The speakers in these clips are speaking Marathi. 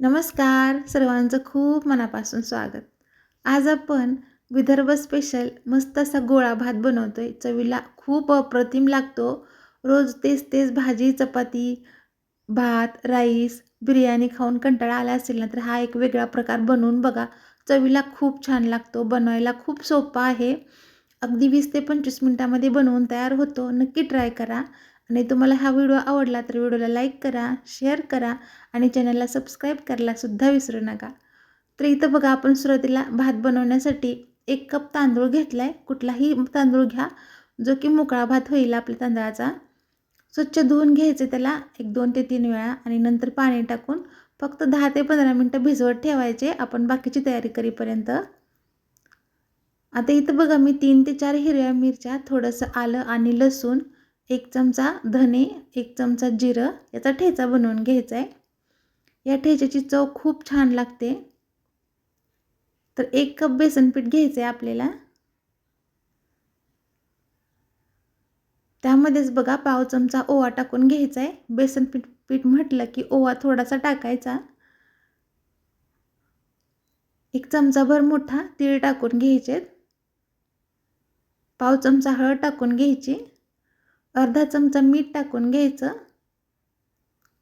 नमस्कार. सर्वांचं खूप मनापासून स्वागत. आज आपण विदर्भ स्पेशल मस्त असा गोळा भात बनवतो आहे चवीला खूप अप्रतिम लागतो. रोज तेच तेच भाजी चपाती भात राईस बिर्याणी खाऊन कंटाळा आला असेल ना तर हा एक वेगळा प्रकार बनवून बघा. चवीला खूप छान लागतो बनवायला खूप सोपा आहे. अगदी वीस ते पंचवीस मिनटामध्ये बनवून तयार होतो. नक्की ट्राय करा. आणि तुम्हाला हा व्हिडिओ आवडला तर व्हिडिओला लाईक करा शेअर करा आणि चॅनलला सबस्क्राईब करायलासुद्धा विसरू नका. तर इथं बघा आपण सुरुवातीला भात बनवण्यासाठी एक कप तांदूळ घेतला आहे कुठलाही तांदूळ घ्या. जो की मोकळा भात होईल आपल्या तांदळाचा. स्वच्छ धुवून घ्यायचे त्याला एक दोन ते तीन वेळा आणि नंतर पाणी टाकून फक्त दहा ते पंधरा मिनटं भिजवत ठेवायचे. आपण बाकीची तयारी करीपर्यंत. आता इथं बघा मी तीन ते चार हिरव्या मिरच्या थोडंसं आलं आणि लसूण एक चमचा धने एक चमचा जिरं याचा ठेचा बनवून घ्यायचा आहे या ठेच्याची चव खूप छान लागते. तर एक कप बेसन पीठ घ्यायचं आहे आपल्याला. त्यामध्येच बघा पाव चमचा ओवा टाकून घ्यायचा आहे बेसन पीठ पीठ म्हटलं की ओवा थोडासा टाकायचा. एक चमचाभर मोठा तीळ टाकून घ्यायचे पाव चमचा हळद टाकून घ्यायची. अर्धा चमचा मीठ टाकून घ्यायचं.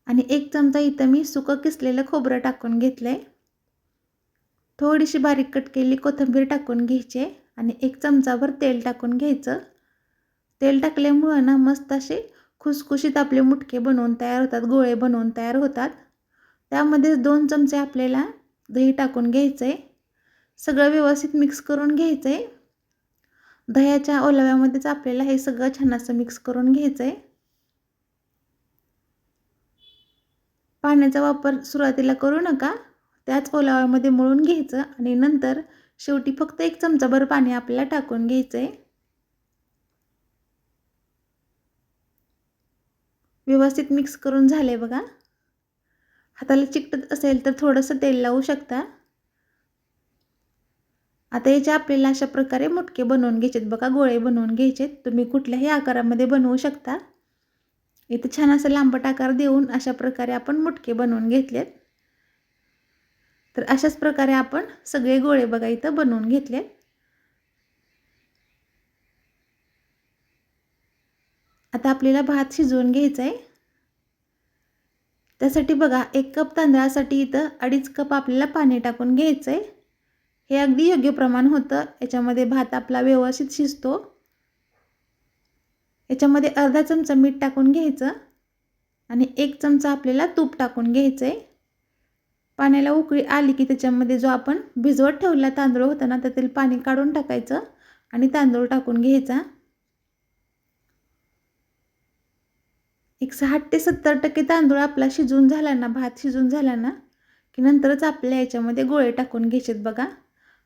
आणि एक चमचा इथं मी सुकं किसलेलं खोबरं टाकून घेतलं आहे थोडीशी बारीक कट केली कोथिंबीर टाकून घ्यायची आणि एक चमचाभर तेल टाकून घ्यायचं. तेल टाकल्यामुळं ना मस्त असे खुसखुशीत आपले मुटके बनवून तयार होतात गोळे बनवून तयार होतात. त्यामध्येच दोन चमचे आपल्याला दही टाकून घ्यायचं आहे सगळं व्यवस्थित मिक्स करून घ्यायचं आहे दह्याच्या ओलाव्यामध्येच आपल्याला हे सगळं छान असं मिक्स करून घ्यायचं आहे पाण्याचा वापर सुरुवातीला करू नका त्याच ओलाव्यामध्ये मळून घ्यायचं आणि नंतर शेवटी फक्त एक चमचाभर पाणी आपल्याला टाकून घ्यायचं आहे व्यवस्थित मिक्स करून झाले बघा. हाताला चिकटत असेल तर थोडंसं तेल लावू शकता. आता याचे आपल्याला अशा प्रकारे मुटके बनवून घ्यायचेत बघा गोळे बनवून घ्यायचेत. तुम्ही कुठल्याही आकारामध्ये बनवू शकता. इथं छान असं लांबट आकार देऊन अशा प्रकारे आपण मुटके बनवून घेतलेत. तर अशाच प्रकारे आपण सगळे गोळे बघा इथं बनवून घेतलेत. आता आपल्याला भात शिजवून घ्यायचा आहे त्यासाठी बघा एक कप तांदळासाठी इथं अडीच कप आपल्याला पाणी टाकून घ्यायचं आहे हे अगदी योग्य प्रमाण होतं. याच्यामध्ये भात आपला व्यवस्थित शिजतो. याच्यामध्ये अर्धा चमचा मीठ टाकून घ्यायचं. आणि एक चमचा आपल्याला तूप टाकून घ्यायचं आहे पाण्याला उकळी आली की त्याच्यामध्ये जो आपण भिजवत ठेवला तांदूळ होता ना त्यातील पाणी काढून टाकायचं आणि तांदूळ टाकून घ्यायचा. एक साठ ते सत्तर टक्के तांदूळ आपला शिजून झाला ना भात शिजून झाला ना की नंतरच आपल्या याच्यामध्ये गोळे टाकून घ्यायचेत बघा.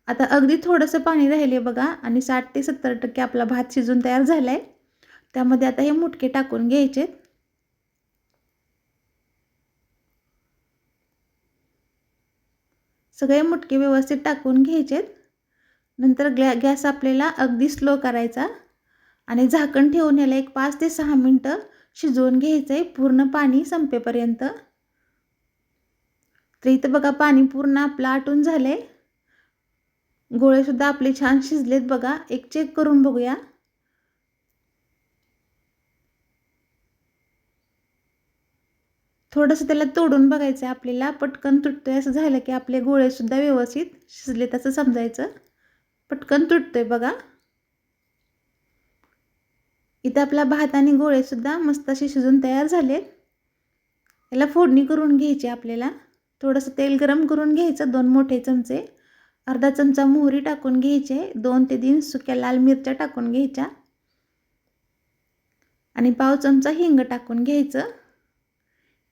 आता अगदी थोडंसं पाणी राहिले बघा आणि साठ ते सत्तर टक्के आपला भात शिजून तयार झाला आहे त्यामध्ये आता हे मुटके टाकून घ्यायचे. सगळे मुटके व्यवस्थित टाकून घ्यायचेत. नंतर ग्लॅ गॅस आपल्याला अगदी स्लो करायचा. आणि झाकण ठेवून याला एक पाच ते सहा मिनटं शिजवून घ्यायचं आहे पूर्ण पाणी संपेपर्यंत. तर इथं बघा पाणी पूर्ण आपलं आटून झालं आहे गोळेसुद्धा आपले छान शिजलेत बघा. एक चेक करून बघूया. थोडंसं त्याला तोडून बघायचं आहे आपल्याला. पटकन तुटतोय असं झालं की आपले गोळेसुद्धा व्यवस्थित शिजलेत असं समजायचं. पटकन तुटतोय बघा. इथं आपला भात आणि गोळेसुद्धा मस्त असे शिजून तयार झालेत. याला फोडणी करून घ्यायची आपल्याला. थोडंसं तेल गरम करून घ्यायचं दोन मोठे चमचे. अर्धा चमचा मोहरी टाकून घ्यायचे दोन ते तीन सुक्या लाल मिरच्या टाकून घ्यायच्या. आणि पाव चमचा हिंग टाकून घ्यायचं.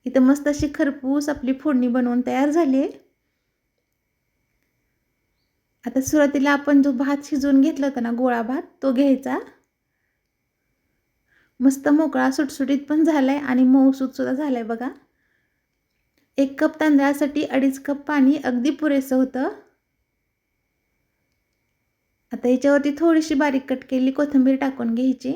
इथं मस्त अशी खरपूस आपली फोडणी बनवून तयार झाली आहे. आता सुरुवातीला आपण जो भात शिजवून घेतला होता ना गोळा भात तो घ्यायचा. मस्त मोकळा सुटसुटीत पण झाला आहे आणि मऊसूतसुद्धा झाला आहे बघा. एक कप तांदळासाठी अडीच कप पाणी अगदी पुरेसं होतं. आता याच्यावरती थोडीशी बारीक कट केलेली कोथिंबीर टाकून घ्यायची.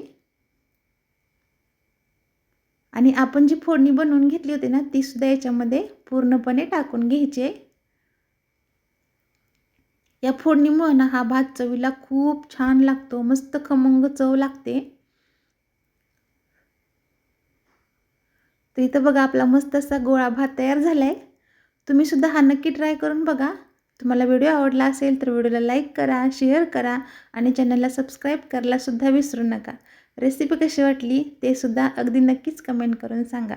आणि आपण जी फोडणी बनवून घेतली होती ना तीसुद्धा याच्यामध्ये पूर्णपणे टाकून घ्यायची आहे. या फोडणीमुळं ना हा भात चवीला खूप छान लागतो मस्त खमंग चव लागते. तर इथं बघा आपला मस्त असा गोळा भात तयार झाला आहे तुम्ही सुद्धा हा नक्की ट्राय करून बघा. तुम्हाला व्हिडिओ आवडला असेल तर व्हिडिओला लाईक करा शेअर करा आणि चॅनलला सबस्क्राईब करायलासुद्धा विसरू नका. रेसिपी कशी वाटली ते सुद्धा अगदी नक्कीच कमेंट करून सांगा.